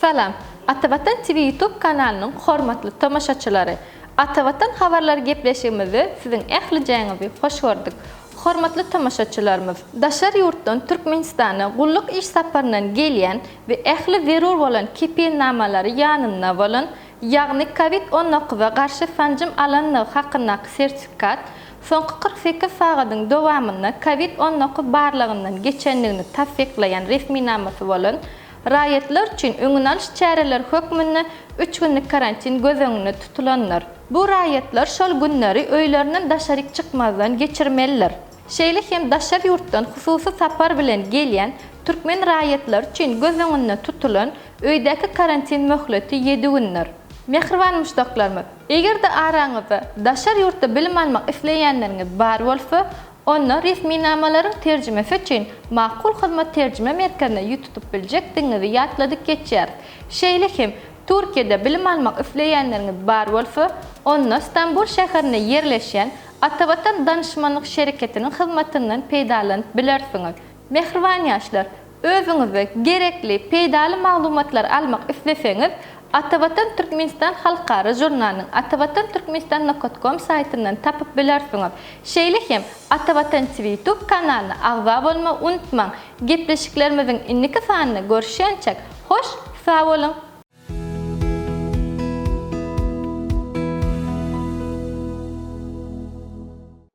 Salam, Atavatan TV YouTube kanalining hurmatli tomoshabchilari. Atavatan xabarlar gaplashigimizni sizning ahli jangizga xush ko'rdik. Hormatli tomoshabchilarimiz, Dashar yurtdan Turkmenistonni g'ulluq ish safaridan kelgan va ahli verur bo'lgan kepil namalari yanimna bo'lgan, ya'ni COVID-19 va qarshi fanjim alanni haqidagi sertifikat so'nggi 48 soatining davomida COVID-19 barlig'idan kechanligini tasdiqlagan rasmiy namasi bo'lgan Raýatlar üçin öňüň alyş çäreleri hökmünde 3 günlük karantin göz öňünde tutulanlar. Bu raýatlar şol günleri öýlerinden daşaryk çykmazdan geçirmeliler. Şeýle hem daşar ýurtdan hususy sapar bilen gelýän türkmen raýatlar üçin göz öňünde tutulan öýdäki karantin möhleti 7 günler. Mehriban müştaklarymyz, eger de araňyzda daşar ýurtda bilim almak isleýänleriňiz bar bolsa, Onu resmi namalaryň terjimesi üçin makul hyzmat terjime merkezine ýutup biljekdiňizi ýatladyk geçýär. Şeýle hem Türkiýede bilim almak isleýänleriňiz bar bolsa, onu İstanbul şäherine ýerleşen Atabatan danışmanlyk şeriketiniň hyzmatyndan peýdalanyp bilersiňiz. Mehriban ýaşlar, özüňize gerekli peýdaly maglumatlar almak isleseňiz, Atabatan Türkmenistan Halkara jurnalynyň atavatantürkmenistan.com saýtyndan tapyp bilersiňiz. Şeýle hem Atabatan TV YouTube kanalyna agza bolma unutmaň. Gepleşiklerimiziň inniki sanyny görüşýänçek hoş, sag.